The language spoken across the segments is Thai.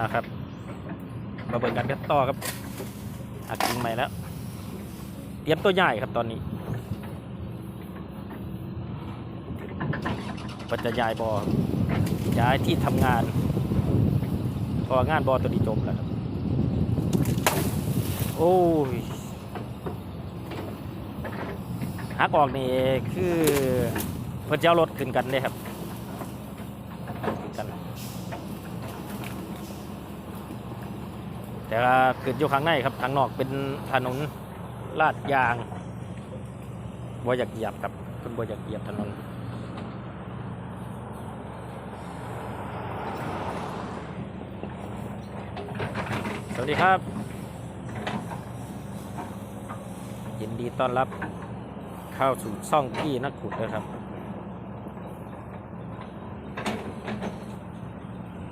นะครับ มาเบิ่งกันกันต่อครับหักกิ่งใหม่แล้วเตรียมตัวใหญ่ครับตอนนี้ก็จะย้ายบอย้ายที่ทำงาน พองานบอตัวนี้จบแล้วครับ โอ้ยหักออกนี่คือเพิ่นจะเอารถขึ้นกันเลยครับขึ้นกัน แต่ว่าขึ้นอยู่ข้างในครับข้างนอกเป็นถนนลาดยางบ่อยากเหยียบครับเพิ่นบ่อยากเหยียบถนนสวัสดีครับ ยินดีต้อนรับเข้าสู่ช่องกี้นักขุดนะครับ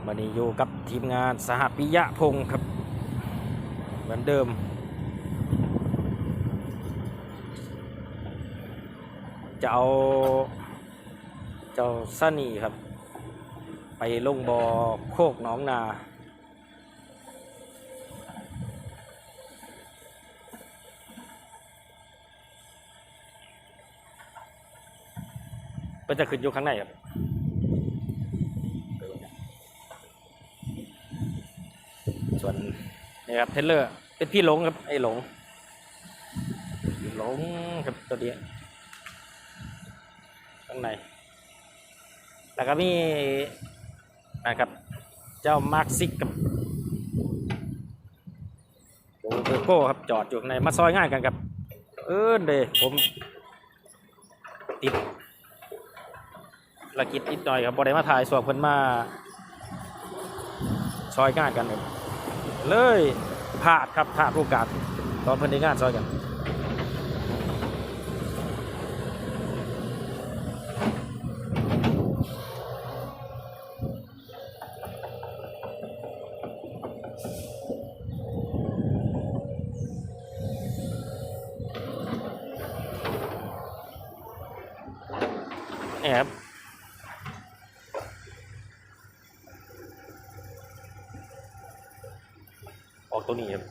วันนี้อยู่กับทีมงานสหปิยะพงศ์ครับ มือนเดิม จะเอาเจ้าซานี่ครับ ไปลงบอโคกน้องนาก็จะขึ้นอยู่ข้างในครับ ส่วน นี่ครับเทเลอร์ เป็นพี่หลงครับ ไอ้หลง หลงครับตัวเดียวข้างใน แล้วก็มีนะครับ เจ้ามาร์คซิกกับโบเบอร์โก้ครับจอดอยู่ข้างในมาซอยง่ายกันครับ เออเดผมติดภารกิจนิดหน่อยครับบอได้มาถ่ายส่วนเพิ่นมาซอยงานกันครับ เลยพลาดครับพลาดโอกาสตอนเพิ่นได้งานซอยกัน ออกตัวนี้ครับ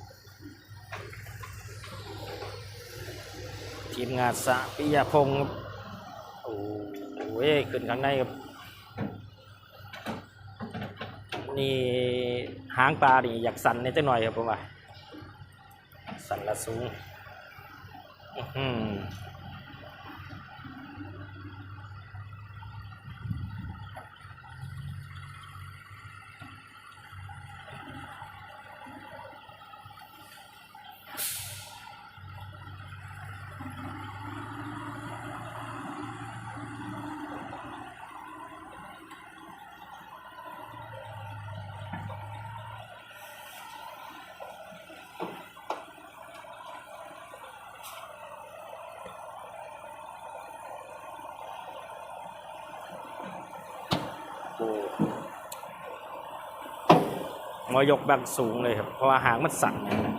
ทีมงานสะปิยพงศ์ครับโอ้ยขึ้นข้างในครับ นี่หางปลานี่อยากสั่นนจังหน่อยครับผมว่าสั่นละสูง งอหือโอ้มอยกแบบสูงเลยครับ เพราะว่าหางมันสั่นเนี่ยนะ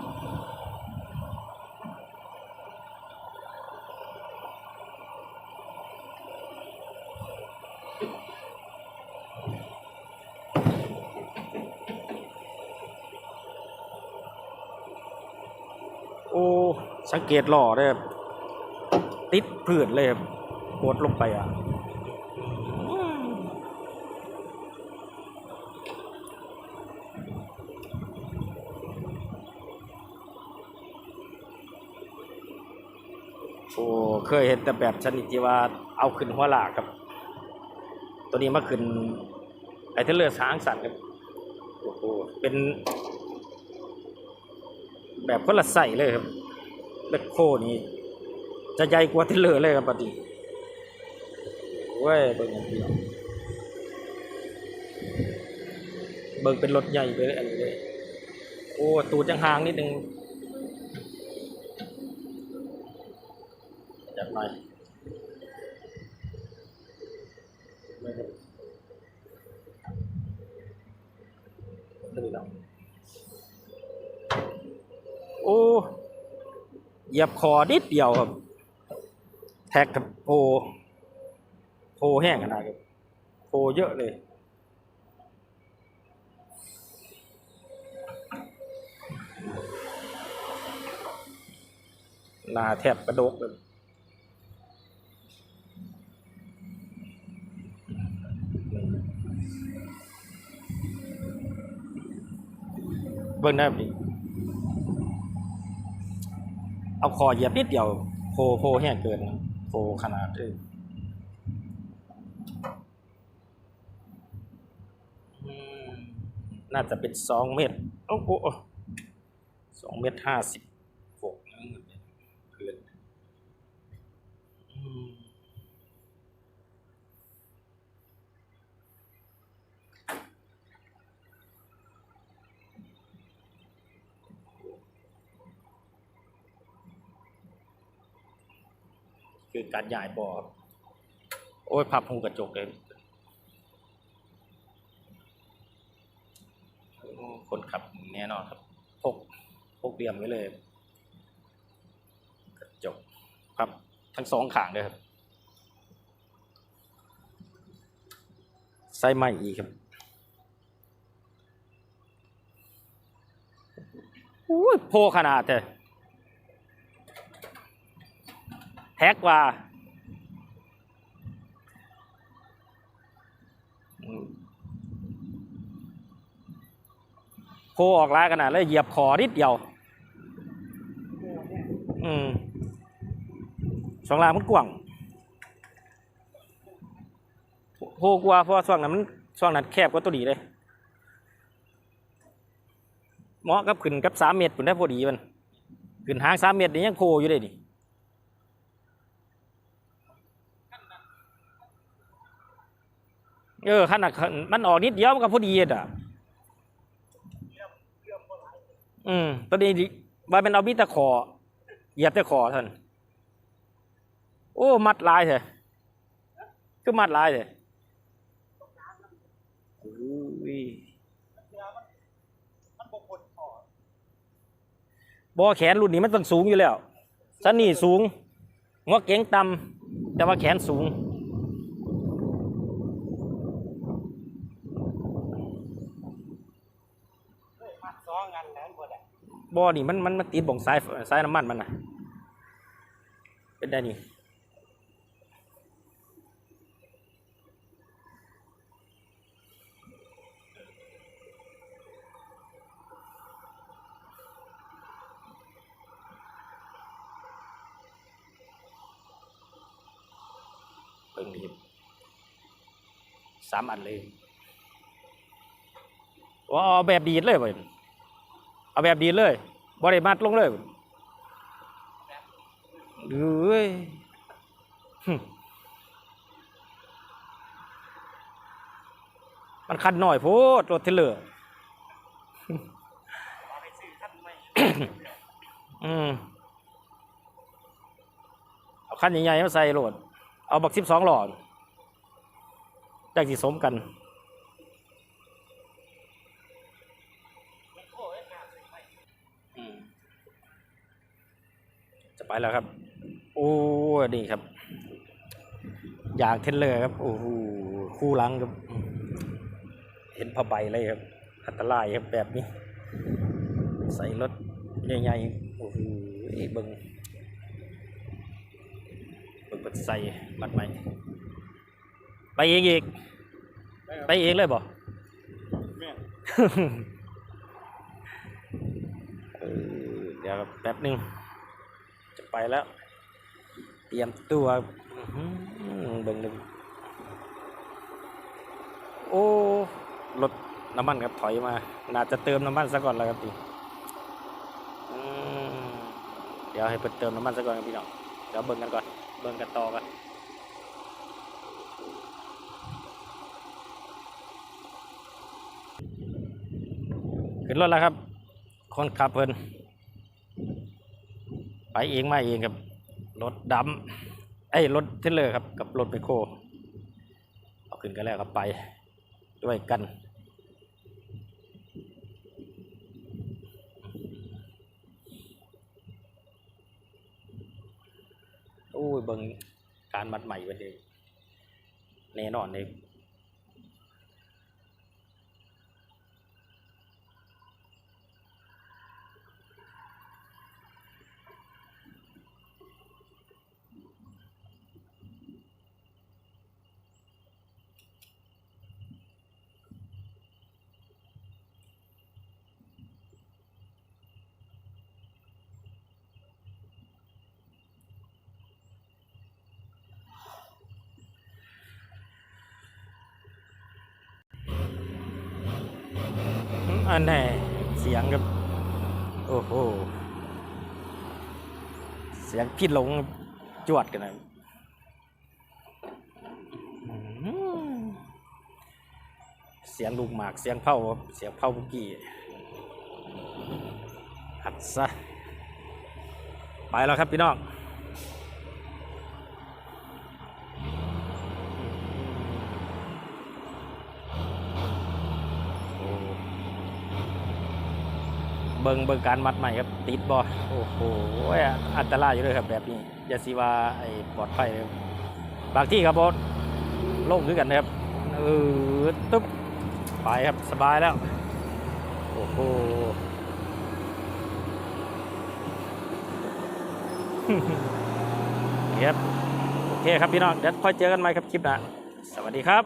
โอ้ สังเกตหล่อเลยครับติดพืชเลยครับกดลงไปอะ โอ้ เคยเห็นแต่แบบชนิดที่ว่าเอาขึ้นหัวหลากครับ ตัวนี้มาขึ้นไอเทเลอร์ช้างสันครับโอ้โหเป็นแบบคนละใส่เลยครับเล็กโคนี่จะใหญ่กว่าเทเลอร์เลยครับปฏิเว้ยเบิ่งอย่างเดียวเบิ่งเป็นรถใหญ่ไปเลยอันนี้เลย โอ้ ตูดจังหางนิดนึง จัดหน่อยไม่ครับสวัสดีครับโอ้เหยียบคอนิดเดียวครับ แท็กกับโอโพแห้งขนาดครับโพเยอะเลยลาแทบกระดกเลย เบิ่งได้ดีเอาคอเหยียบนิดเดียวโพโพแห้งเกินโพขนาดเออน่าจะเป็นสองเมตร โอ้โหสองเมตรห้าสิบหกนั่นเกินอืม คือการย้ายบ่อโอ้ยพับหูกระจกเลยคนขับแน่นอนครับพกพกเตรียมไว้เลย กระจกพับทั้งสองขางเลยครับใส่ใหม่อีกครับโอ้ยโพขนาดเลยแท็กว่าโพออกล้ายขนาดเลยเหยียบคอนิดเดียว อืมสองลามันกว้างโพกว่าเพราะช่วงนั้นมันช่วงนั้นแคบกว่าตัวดีเลย เหมาะกับขึ้นกับสามเมตรปุ่นได้พอดีมันขึ้นหางสามเมตรนี่ยังโพอยู่เลยนี่ เออขนาดมันออกนิดเดียวมันก็พอดีอะอืมตัวนี้ดิว่าเป็นเอาบิตะขอเหยียบต่ขอท่านโอ้ มัดลายเถอะคือมัดลายเถอะอุ้ยบอแขนรุ่นนี้มันต้องสูงอยู่แล้วสันนี่สูงหัวเก๋งต่ำแต่ว่าแขนสูง สองอันแล้วบ่ได้บอนี่มันมันมันติดบ่งสายสายน้ำมันมันนะเป็นได้นี่เบิ่งนี่สามอันเลยว่าเอแบบดีดเลยบ่ เอาแบบดีเลยบ่ได้มัดลงเลยเอ้ยมันคันหน่อยโพดรถเทรลเลอร์เอาไปซื้อขันไม่อืมเอาคันใหญ่ๆมาใส่โหลด เอาบักสิบสองหลอดจากสิสมกันโอ้ยหาซื้อไม่ อืมจะ ไปแล้วครับ โอ้นี่ครับ อยากเทนเลอร์ครับโอ้โหคู่หลังครับอืมเห็นผ้าใบเลยครับ อันตรายครับแบบนี้ ใส่รถใหญ่ๆโอ้โหเบิ่งเบิ่งเปิดใส่มัดใหม่ไปเองอีก ไปเองเลยบ่แม่เออเดี๋ยวแป๊บหนึ่งจะ ไปแล้ว เตรียมตัวอื้อหือเบิ่งหนึ่งโอ้รถน้ำมันครับถอยมา น่าจะเติมน้ำมันซะก่อนแล้วครับพี่อืมเดี๋ยวให้เปิดเติมน้ำมันซะก่อนครับพี่น้องเดี๋ยวเบิ่งกันก่อน เบิ่งกันต่อกันขึ้นรถแล้วครับ คนขับเพิ่น ไปเองมาเองครับรถดำไอ้รถเทเลอร์ครับกับรถไมโครเอาขึ้นกันแล้วครับไปด้วยกันโอ้ยเบิงการมัดใหม่วันนี้แน่นอนเลย อันแน่เสียงครับ โอ้โห เสียงพี่หลงจวดกันนะเสียงลูกหมาก เสียงเผาเสียงเผาบุกี้หัดซะ ไปแล้วครับพี่น้อง เบิงเบิงการมัดใหม่ครับ ติดบอโอ้โหอันตรายอยู่เลยครับแบบนี้อย่าสิว่าไอ้ปลอดภัยเลยบางที่ครับบอสโล่งด้วยกันนะครับเออตึ๊บไปครับสบายแล้ว โอ้โหครับโอเคครับพี่น้องเดี๋ยวค่อยเจอกันใหม่ครับคลิปหน้าสวัสดีครับ